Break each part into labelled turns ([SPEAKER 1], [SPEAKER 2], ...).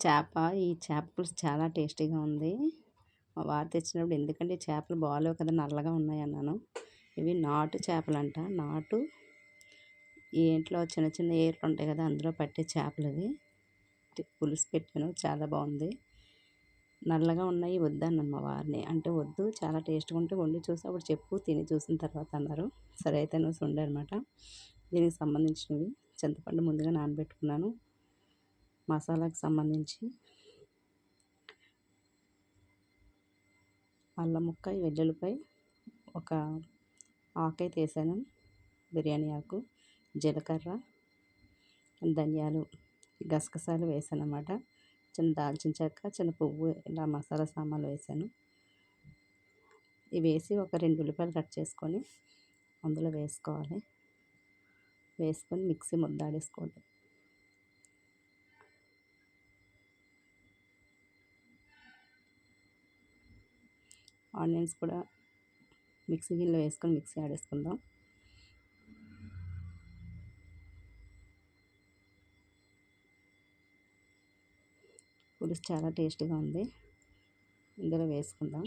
[SPEAKER 1] చేప ఈ చేప పులుసు చాలా టేస్టీగా ఉంది. మా వారు తెచ్చినప్పుడు ఎందుకంటే చేపలు బాగాలేవు కదా నల్లగా ఉన్నాయి అన్నాను. ఇవి నాటు చేపలంట. నాటు ఏంట్లో ఇంట్లో చిన్న చిన్న ఏర్లు ఉంటాయి కదా అందులో పట్టే చేపలు ఇవి. పులుసు పెట్టాను. చాలా బాగుంది. నల్లగా ఉన్నాయి వద్దన్నాను మా వారిని. అంటే వద్దు చాలా టేస్ట్గా ఉంటే వండి చూసి అప్పుడు చెప్పు తిని చూసిన తర్వాత అన్నారు. సరే అయితే నువ్వు ఉండే అనమాట దీనికి సంబంధించినవి. చింతపండు ముందుగా నానబెట్టుకున్నాను. మసాలాకు సంబంధించి అల్లం ముక్క వెల్లుల్లిపై ఒక ఆకైతే వేసాను బిర్యానీ ఆకు జీలకర్ర ధనియాలు గసగసాలు వేసాను అన్నమాట చిన్న దాల్చిన చెక్క చిన్న పువ్వు ఇలా మసాలా సామాన్లు వేసాను. ఇవి వేసి ఒక రెండు ఉల్లిపాయలు కట్ చేసుకొని అందులో వేసుకోవాలి. వేసుకొని మిక్సీ ముద్దాడేసుకోవాలి ఆనియన్స్ కూడా మిక్సీ గిన్నెలో వేసుకొని మిక్సీ ఆడేసుకుందాం పులుసు చాలా టేస్ట్గా ఉంది. ఇందులో వేసుకుందాం.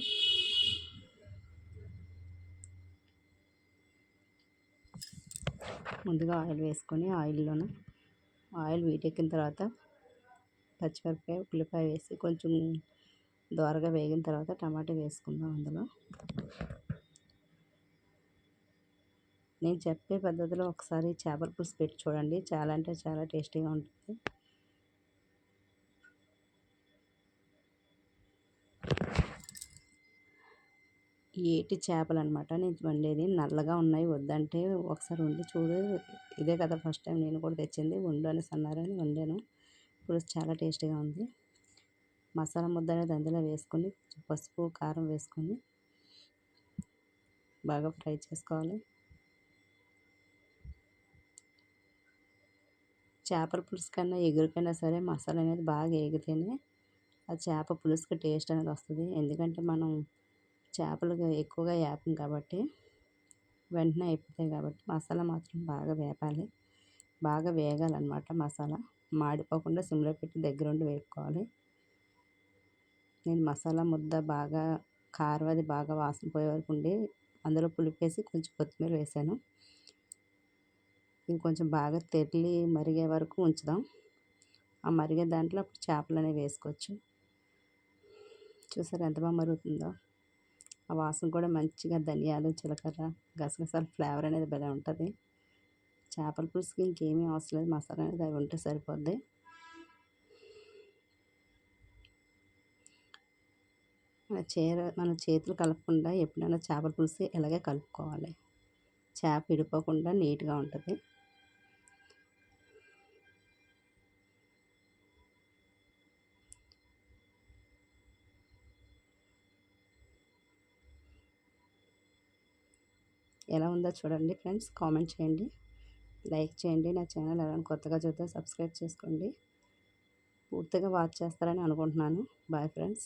[SPEAKER 1] ముందుగా ఆయిల్ వేసుకొని ఆయిల్లోనే ఆయిల్ వీటెక్కిన తర్వాత పచ్చిమిరపకాయ ఉల్లిపాయ వేసి కొంచెం దోరగా వేగిన తర్వాత టమాటా వేసుకుందాం అందులో. నేను చెప్పే పద్ధతిలో ఒకసారి చేపల పులుసు పెట్టి చూడండి. చాలా అంటే చాలా టేస్టీగా ఉంటుంది. ఏటి చేపలు అనమాట నేను వండేది నల్లగా ఉన్నాయి. వద్దంటే ఒకసారి వండి చూడు. ఇదే కదా ఫస్ట్ టైం నేను కూడా తెచ్చింది. వండు అనేసి అన్నారని వండాను. పులుసు చాలా టేస్టీగా ఉంది. మసాలా ముద్ద అనేది అందులో వేసుకొని పసుపు కారం వేసుకొని బాగా ఫ్రై చేసుకోవాలి. చేపల పులుసు కన్నా ఎగురికైనా సరే మసాలా అనేది బాగా ఎగితేనే ఆ చేప పులుసుకి టేస్ట్ అనేది వస్తుంది. ఎందుకంటే మనం చేపలు ఎక్కువగా వేపం కాబట్టి వెంటనే అయిపోతాయి కాబట్టి మసాలా మాత్రం బాగా వేపాలి. బాగా వేగాలన్నమాట మసాలా. మాడిపోకుండా సిమ్లో పెట్టి దగ్గరుండి వేపుకోవాలి. నేను మసాలా ముద్ద బాగా కారం అది బాగా వాసన పోయే వరకు ఉండి అందులో పులిపేసి కొంచెం కొత్తిమీర వేసాను. ఇంకొంచెం బాగా తెరలి మరిగే వరకు ఉంచుదాం. ఆ మరిగే దాంట్లో అప్పుడు చేపలు అనేవి వేసుకోవచ్చు. చూసారు ఎంత బాగా మరుగుతుందో. ఆ వాసన కూడా మంచిగా ధనియాలు జీలకర్ర గసగసాల ఫ్లేవర్ అనేది భలే ఉంటుంది. చేపల పులుసుకి ఇంకేమీ అవసరం లేదు. మసాలా అనేది అవి ఉంటే సరిపోద్ది. చీర మన చేతులు కలపకుండా ఎప్పుడైనా చేపల పులుసు ఇలాగే కలుపుకోవాలి. చేప విడిపోకుండా నీట్గా ఉంటుంది. ఎలా ఉందో చూడండి ఫ్రెండ్స్ కామెంట్ చేయండి. లైక్ చేయండి. నా ఛానల్ ఎవరైనా కొత్తగా చూస్తే సబ్స్క్రైబ్ చేసుకోండి. పూర్తిగా వాచ్ చేస్తారని అనుకుంటున్నాను. Bye friends.